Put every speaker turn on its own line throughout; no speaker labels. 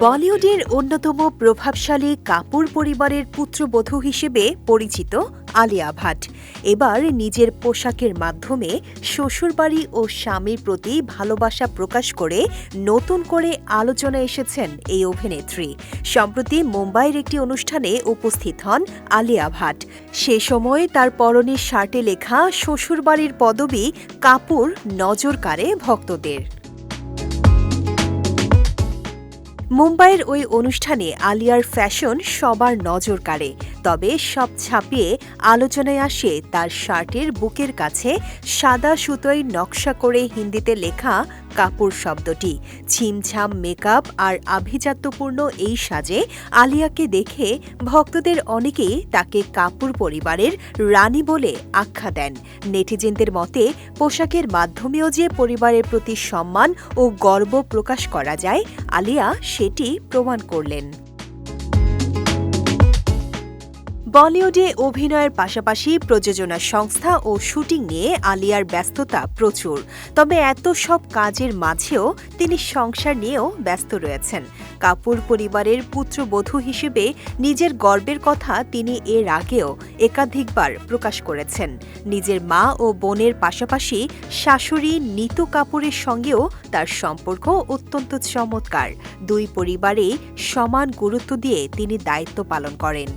বলিউডের অন্যতম প্রভাবশালী কাপুর পরিবারের পুত্রবধূ হিসেবে পরিচিত আলিয়া ভাট। এবার নিজের পোশাকের মাধ্যমে শ্বশুরবাড়ি ও স্বামীর প্রতি ভালোবাসা প্রকাশ করে নতুন করে আলোচনা এসেছেন এই অভিনেত্রী। সম্প্রতি মুম্বাইয়ের একটি অনুষ্ঠানে উপস্থিত হন আলিয়া ভাট। সে সময় তার পরনের শার্টে লেখা শ্বশুরবাড়ির পদবি কাপুর নজর কাড়ে ভক্তদের। মুম্বাইয়ের ওই অনুষ্ঠানে আলিয়ার ফ্যাশন সবার নজর কাড়ে। তবে সব ছাপিয়ে আলোচনায় আসে তার শার্টের বুকের কাছে সাদা সুতোয় নকশা করে হিন্দিতে লেখা কাপুর শব্দটি। ছিমছাম মেকআপ আর আভিজাত্যপূর্ণ এই সাজে আলিয়াকে দেখে ভক্তদের অনেকেই তাকে কাপুর পরিবারের রানী বলে আখ্যা দেন। নেটিজেনদের মতে, পোশাকের মাধ্যমেও যে পরিবারের প্রতি সম্মান ও গর্ব প্রকাশ করা যায়, আলিয়া সেটি প্রমাণ করলেন। বলিউডে অভিনয়ের পাশাপাশি প্রযোজনা সংস্থা ও শুটিং নিয়ে আলিয়ার ব্যস্ততা প্রচুর। তবে এত সব কাজের মাঝেও তিনি সংসার নিয়েও ব্যস্ত রয়েছেন। কাপুর পরিবারের পুত্রবধূ হিসেবে নিজের গর্বের কথা তিনি এর আগেও একাধিকবার প্রকাশ করেছেন। নিজের মা ও বোনের পাশাপাশি শাশুড়ি নিতু কাপুরের সঙ্গেও তার সম্পর্ক অত্যন্ত চমৎকার। দুই পরিবারেই সমান গুরুত্ব দিয়ে তিনি দায়িত্ব পালন করেন।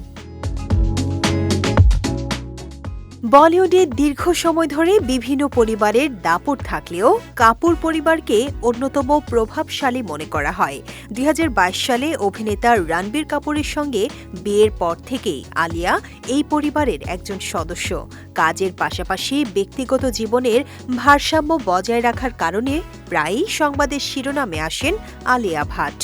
বলিউডে দীর্ঘ সময় ধরে বিভিন্ন পরিবারের দাপট থাকলেও কাপুর পরিবারকে অন্যতম প্রভাবশালী মনে করা হয়। দুই হাজার বাইশ সালে অভিনেতা রণবীর কাপুরের সঙ্গে বিয়ের পর থেকেই আলিয়া এই পরিবারের একজন সদস্য। কাজের পাশাপাশি ব্যক্তিগত জীবনের ভারসাম্য বজায় রাখার কারণে প্রায়ই সংবাদের শিরোনামে আসেন আলিয়া ভাট।